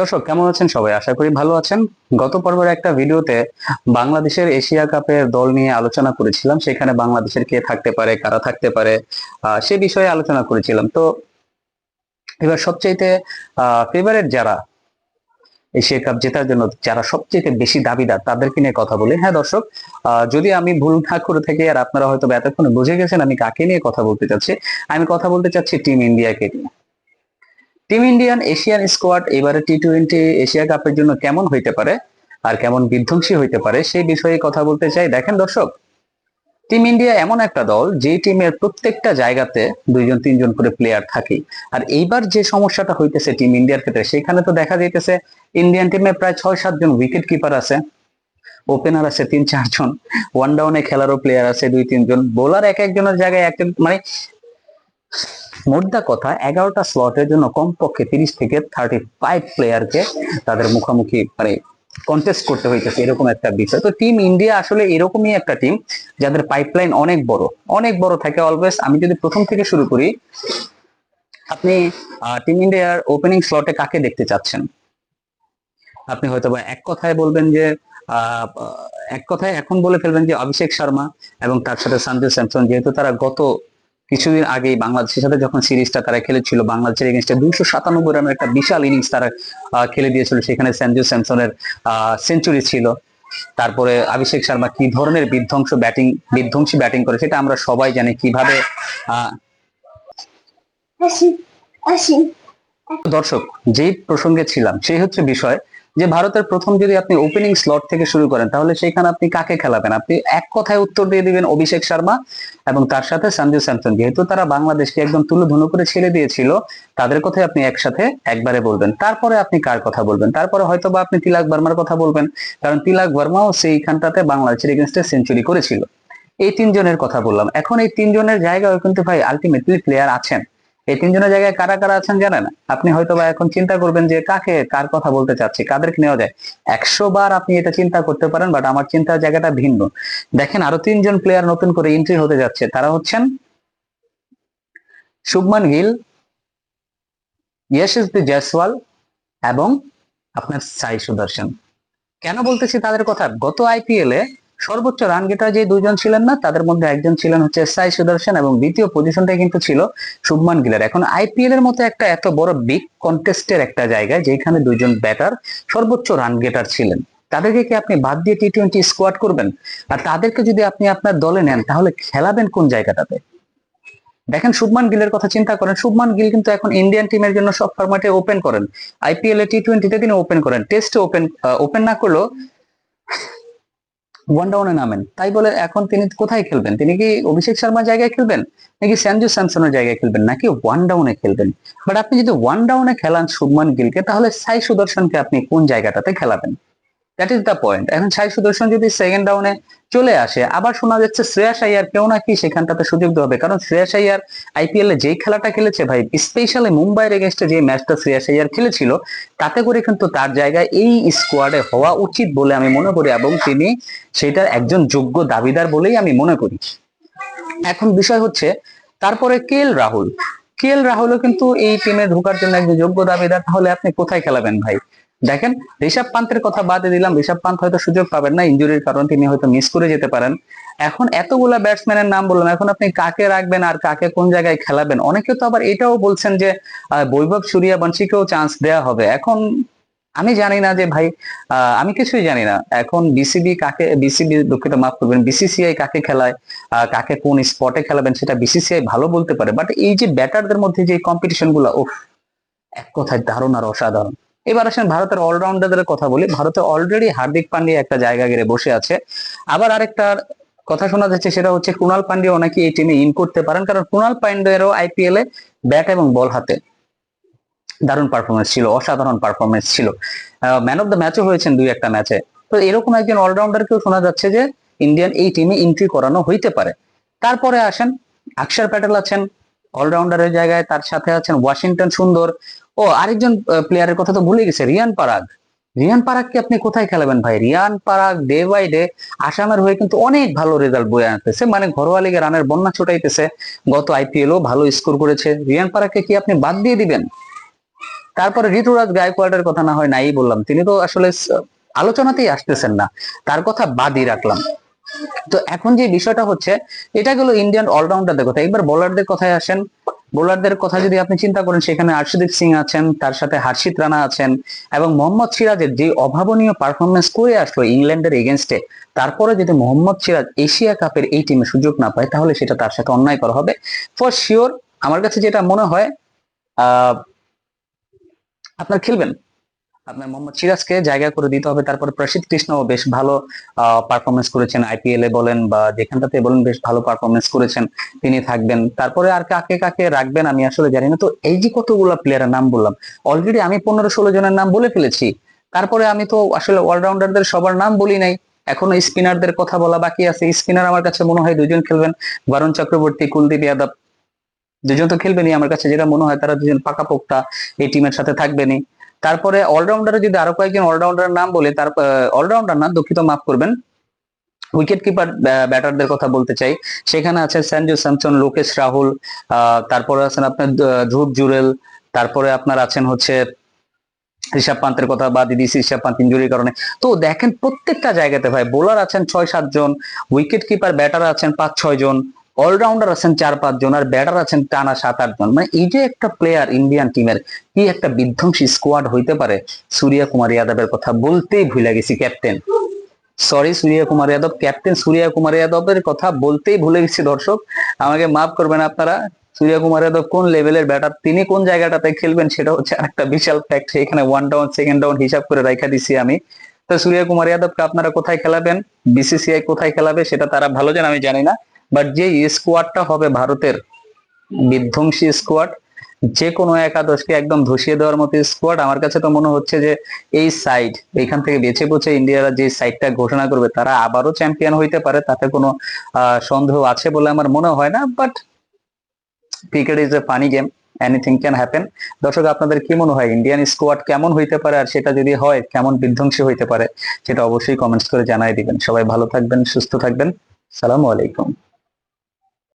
দর্শক, কেমন আছেন সবাই? আশা করি ভালো আছেন। গত পর্বের একটা ভিডিওতে বাংলাদেশের এশিয়া কাপের দল নিয়ে আলোচনা করেছিলাম। সেখানে বাংলাদেশের কে থাকতে পারে, কারা থাকতে পারে সে বিষয়ে আলোচনা করেছিলাম। তো এবার সবচাইতে ফেভারিট যারা এশিয়া কাপ জেতার জন্য, যারা সবচেয়ে বেশি দাবিদার, তাদেরকে নিয়ে কথা বলি। হ্যাঁ দর্শক যদি আমি ভুল না করে থাকি, আর আপনারা হয়তো এতক্ষণে বুঝে গেছেন আমি কাকে নিয়ে কথা বলতে চাচ্ছি, আমি কথা বলতে চাচ্ছি টিম ইন্ডিয়াকে নিয়ে। টিম ইন্ডিয়ান এশিয়ান স্কোয়াড এবারে টি টোয়েন্টি এশিয়া কাপের জন্য কেমন হইতে পারে আর কেমন বিধ্বংসী হইতে পারে সেই বিষয়ে কথা বলতে চাই। দেখেন দর্শক টিম ইন্ডিয়া এমন একটা দল যে টিমের প্রত্যেকটা জায়গাতে দুইজন, তিনজন করে প্লেয়ার থাকে আর এইবার যে সমস্যাটা হইতেছে টিম ইন্ডিয়ার ক্ষেত্রে, সেখানে তো দেখা যাইতেছে ইন্ডিয়ান টিমে প্রায় ছয় সাতজন উইকেট কিপার আছে ওপেনার আছে তিন চারজন ওয়ান ডাউনে খেলারও প্লেয়ার আছে দুই তিনজন বোলার এক একজনের জায়গায় একজন মানে মোদ্দা কথা, এগারোটা স্লটের জন্য কমপক্ষে তিরিশ থেকে থার্টি ফাইভ প্লেয়ারকে তাদের মুখোমুখি মানে কন্টেস্ট করতে হইতেছে, এরকম একটা বিষয়। তো টিম ইন্ডিয়া আসলে এরকমই একটা টিম যাদের পাইপলাইন অনেক বড়। অনেক বড় থাকে অলওয়েজ আমি যদি প্রথম থেকে শুরু করি, আপনি টিম ইন্ডিয়ার ওপেনিং স্লটে কাকে দেখতে চাচ্ছেন? আপনি হয়তো এক কথায় বলবেন যে এক কথায় এখন বলে ফেলবেন যে অভিষেক শর্মা এবং তার সাথে সঞ্জু স্যামসন, যেহেতু তারা গত কিছুদিন আগেই বাংলাদেশের সাথে যখন সিরিজটা তারা খেলেছিল বাংলাদেশের এগেনস্টে দুইশো সাতানব্বই রানের একটা বিশাল ইনিংস তারা খেলে দিয়েছিল। সেখানে সঞ্জু স্যামসনের সেঞ্চুরি ছিল। তারপরে অভিষেক শর্মা কি ধরনের বিধ্বংস ব্যাটিং বিধ্বংসী ব্যাটিং করে সেটা আমরা সবাই জানি। কীভাবে দর্শক যেই প্রসঙ্গে ছিলাম সেই হচ্ছে বিষয় যে ভারতের প্রথম যদি আপনি ওপেনিং স্লট থেকে শুরু করেন, তাহলে সেখানে আপনি কাকে খেলাবেন? আপনি এক কথায় উত্তর দিয়ে দিবেন অভিষেক শর্মা এবং তার সাথে সঞ্জু স্যামসন। যেহেতু তারা বাংলাদেশকে একদম তুলে ধুনো করে ছেড়ে দিয়েছিল, তাদের কথাই আপনি একসাথে একবারে বলবেন। তারপরে আপনি কার কথা বলবেন? তারপরে হয়তো বা আপনি তিলাক বর্মার কথা বলবেন, কারণ তিলাক বর্মাও সেইখানটাতে বাংলাদেশের এগেনস্টে সেঞ্চুরি করেছিল। এই তিনজনের কথা বললাম। এখন এই তিনজনের জায়গায় কিন্তু ভাই আলটিমেটলি প্লেয়ার আছেন। এই তিনজনের জায়গায় কারা কারা আছেন জানেন? আপনি হয়তো বা এখন চিন্তা করবেন যে কাকে, কার কথা বলতে চাচ্ছি, কাদেরকে নেওয়া যায়? একশো বার আপনি এটা চিন্তা করতে পারেন বাট আমার চিন্তার জায়গাটা ভিন্ন। দেখেন আরও তিনজন প্লেয়ার নতুন করে এন্ট্রি হতে যাচ্ছে। তারা হচ্ছেন শুভমান গিল ইয়শস্বী জয়সওয়াল এবং আপনার সাই সুদর্শন। কেন বলতেছি তাদের কথা? গত আইপিএল সর্বোচ্চ রান গেটার যে দুজন ছিলেন না, তাদের মধ্যে একজন ছিলেন হচ্ছে সাই সুদর্শন এবং দ্বিতীয় পজিশনটা কিন্তু ছিল শুভমান গিলের এখন আইপিএল এর মতো একটা এত বড় বিগ কন্টেস্টের একটা জায়গায় যেখানে দুইজন ব্যাটার সর্বোচ্চ রান গেটার ছিলেন, তাদেরকে কি আপনি বাদ দিয়ে টি টোয়েন্টি স্কোয়াড করবেন? আর তাদেরকে যদি আপনি আপনার দলে নেন, তাহলে খেলাবেন কোন জায়গাটাতে? দেখেন শুভমান গিলের কথা চিন্তা করেন। শুভমান গিল কিন্তু এখন ইন্ডিয়ান টিমের জন্য সব ফরম্যাটে ওপেন করেন। আইপিএল এ টি টোয়েন্টিতে তিনি ওপেন করেন। টেস্টে ওপেন ওপেন না করলেও ওয়ান ডাউনে নামেন। তাই বলে এখন তিনি কোথায় খেলবেন? তিনি কি অভিষেক শর্মার জায়গায় খেলবেন? নাকি সঞ্জু স্যামসনের জায়গায় খেলবেন? নাকি ওয়ান ডাউনে খেলবেন? বাট আপনি যদি ওয়ান ডাউনে খেলান শুভমান গিলকে, তাহলে সাই সুদর্শনকে আপনি কোন জায়গাটাতে খেলাবেন? দ্যাট ইজ দ্য পয়েন্ট এখন সাই সুদর্শন যদি সেকেন্ড ডাউনে চলে আসে, আবার শোনা যাচ্ছে শ্রেয়াস আইয়ার কেউ নাকি সেখানটাতে সুযোগ দেওয়া হবে। কারণ শ্রেয়াস আইয়ার আইপিএল এ যেই খেলাটা খেলেছে ভাই স্পেশালি মুম্বাইয়ের এগেনস্টে যে ম্যাচটা শ্রেয়াস আইয়ার খেলেছিল, তাতে করে কিন্তু তার জায়গায় এই স্কোয়াডে হওয়া উচিত বলে আমি মনে করি এবং তিনি সেটার একজন যোগ্য দাবিদার বলেই আমি মনে করি। এখন বিষয় হচ্ছে, তারপরে কে এল রাহুল। কে এল রাহুলও কিন্তু এই টিমে ঢোকার জন্য একজন যোগ্য দাবিদার। তাহলে আপনি কোথায় খেলাবেন ভাই? দেখেন, ঋষভ পান্তের কথা বাদে দিলাম। ঋষভ পান্ত হয়তো সুযোগ পাবেন না, ইঞ্জুরির কারণে তিনি হয়তো মিস করে যেতে পারেন। এখন এতগুলা ব্যাটসম্যানের নাম বললাম এখন আপনি কাকে রাখবেন আর কাকে কোন জায়গায় খেলাবেন? অনেকে তো আবার এটাও বলছেন যে বৈভব সূর্যবংশীকেও চান্স দেয়া হবে। এখন আমি জানি না যে ভাই আমি কিছুই জানি না। এখন বিসিবি কাকে বিসিবি দুঃখিত, মাফ করবেন বিসিসিআই কাকে খেলায় কাকে কোন স্পটে খেলাবেন সেটা বিসিসিআই ভালো বলতে পারে। বাট এই যে ব্যাটারদের মধ্যে যে কম্পিটিশনগুলো ও এক কথায় দারুণ আর অসাধারণ। এবার আসেন ভারতের অলরাউন্ডারদের কথা বলি। ভারতে অলরেডি হার্দিক পান্ডিয়া একটা জায়গা গেড়ে বসে আছে। আবার আরেকটা কথা শোনা যাচ্ছে, সেটা হচ্ছে কুণাল পান্ডিয়াও নাকি এই টিমে ইন করতে পারেন, কারণ কুণাল পান্ডিয়ারও আইপিএল এ ব্যাট এবং বল হাতে দারুণ পারফরমেন্স ছিল, অসাধারণ পারফরমেন্স ছিল। ম্যান অফ দ্য ম্যাচও হয়েছেন দুই একটা ম্যাচে তো এরকম একজন অলরাউন্ডারকেও শোনা যাচ্ছে যে ইন্ডিয়ান এই টিমে এন্ট্রি করানো হইতে পারে। তারপরে আসেন অক্ষর প্যাটেল আছেন অলরাউন্ডারের জায়গায় তার সাথে আছেন ওয়াশিংটন সুন্দর। ও আরেকজন প্লেয়ারের কথা তো ভুলে গেছে, রিয়ান পারাগ। রিয়ান পারাগকে আপনি কোথায় খেলাবেন ভাই? Riyan Parag day by day আসামের হয়ে কিন্তু অনেক ভালো রেজাল্ট বয়ে আনতেছে মানে ঘরোয়া লিগে রানের বন্যা ছোটাইতেছে। গত আইপিএলও ভালো স্কোর করেছে। রিয়ান পারাগকে কি আপনি বাদ দিয়ে দিবেন? তারপরে ঋতুরাজ গায়কোয়াড়ের কথা না হয়, নাই বললাম। তিনি তো আসলে আলোচনাতেই আসতেছেন না। তার কথা বাদই রাখলাম। তো এখন যে বিষয়টা হচ্ছে, এটা গেল ইন্ডিয়ান অলরাউন্ডারদের কথা। এবার বোলারদের কথায় আসেন। বোলারদের কথা যদি আপনি চিন্তা করেন, সেখানে আর্শদীপ সিং আছেন, তার সাথে হার্ষিত রানা আছেন, এবং মোহাম্মদ সিরাজের যে অভাবনীয় পারফরমেন্স করে আসলো ইংল্যান্ডের এগেনস্টে তারপরে যদি মোহাম্মদ সিরাজ এশিয়া কাপের এই টিমে সুযোগ না পায়, তাহলে সেটা তার সাথে অন্যায় করা হবে। ফর শিওর আমার কাছে যেটা মনে হয় আপনার খেলবেন। আপনার মোহাম্মদ সিরাজকে জায়গা করে দিতে হবে। তারপরে প্রসিদ্ধ কৃষ্ণও বেশ ভালো পারফরমেন্স করেছেন। আইপিএল এ বলেন বা যেখানটাতে বলেন বেশ ভালো পারফরমেন্স করেছেন। তিনি থাকবেন। তারপরে আর কাকে কাকে রাখবেন আমি আসলে জানি না। তো এই যে কতগুলো প্লেয়ারের নাম বললাম অলরেডি আমি পনেরো ষোলো জনের নাম বলে ফেলেছি। তারপরে আমি তো আসলে অলরাউন্ডারদের সবার নাম বলি নাই। এখনও স্পিনারদের কথা বলা বাকি আছে। স্পিনার আমার কাছে মনে হয় দুজন খেলবেন। বরুণ চক্রবর্তী, কুলদীপ যাদব। দুজন তো খেলবেনই। আমার কাছে যেটা মনে হয় তারা দুজন পাকাপোক্তা এই টিমের সাথে থাকবেনই। তারপরে অলরাউন্ডারে যদি আরও কয়েকজন অলরাউন্ডার নাম বলে, তার অলরাউন্ডার না, দুঃখিত, মাফ করবেন। উইকেট কিপার ব্যাটারদের কথা বলতে চাই। সেখানে আছে সঞ্জু স্যামসন লোকেশ রাহুল তারপরে আছেন আপনার ধ্রুব জুরেল তারপরে আপনার আছেন হচ্ছে ঋষভ পান্তের কথা দিয়ে দিয়েছি, ঋষভ পান্ত ইঞ্জুরির কারণে। তো দেখেন প্রত্যেকটা জায়গাতে ভাই বোলার আছেন ছয়, সাত জন উইকেট কিপার ব্যাটার আছেন পাঁচ, ছয় জন। অলরাউন্ডার আছেন চার পাঁচ জন আর ব্যাটার আছেন টানা সাত আট জন মানে এই যে একটা প্লেয়ার ইন্ডিয়ান টিমের কি একটা বিধ্বংসী স্কোয়াড হইতে পারে সূর্যা কুমার যাদবের কথা বলতেই ভুলে গেছি captain sorry Surya Kumar Yadav captain Surya Kumar যাদবের কথা বলতেই ভুলে গেছি, দর্শক। আমাকে মাফ করবেন আপনারা সূর্যা কুমার যাদব কোন লেভেলের ব্যাটার তিনি কোন জায়গাটাতে খেলবেন সেটা হচ্ছে একটা বিশাল ফ্যাক্ট এখানে ওয়ান ডাউন সেকেন্ড ডাউন হিসাব করে রাখা দিছি আমি। তো সূর্যা কুমার যাদবকে আপনারা কোথায় খেলাবেন? বিসিসিআই কোথায় খেলাবে সেটা তারা ভালো জানে, আমি জানি না। বাট যে স্কোয়াডটা হবে ভারতের বিধ্বংসী স্কোয়াড যে কোনো একাদশকে একদম ধসিয়ে দেওয়ার মতো স্কোয়াড আমার কাছে তো মনে হচ্ছে যে এই সাইড এখান থেকে বেছে বুঝে ইন্ডিয়ারা যে সাইডটা ঘোষণা করবে, তারা আবারও চ্যাম্পিয়ন হইতে পারে, তাতে কোনো সন্দেহ আছে বলে আমার মনে হয় না but cricket is a funny game anything can happen দর্শক, আপনাদের কি মনে হয় ইন্ডিয়ান স্কোয়াড কেমন হইতে পারে, আর সেটা যদি হয়, কেমন বিধ্বংসী হইতে পারে, সেটা অবশ্যই কমেন্টস করে জানাই দিবেন। সবাই ভালো থাকবেন, সুস্থ থাকবেন। সালামু আলাইকুম।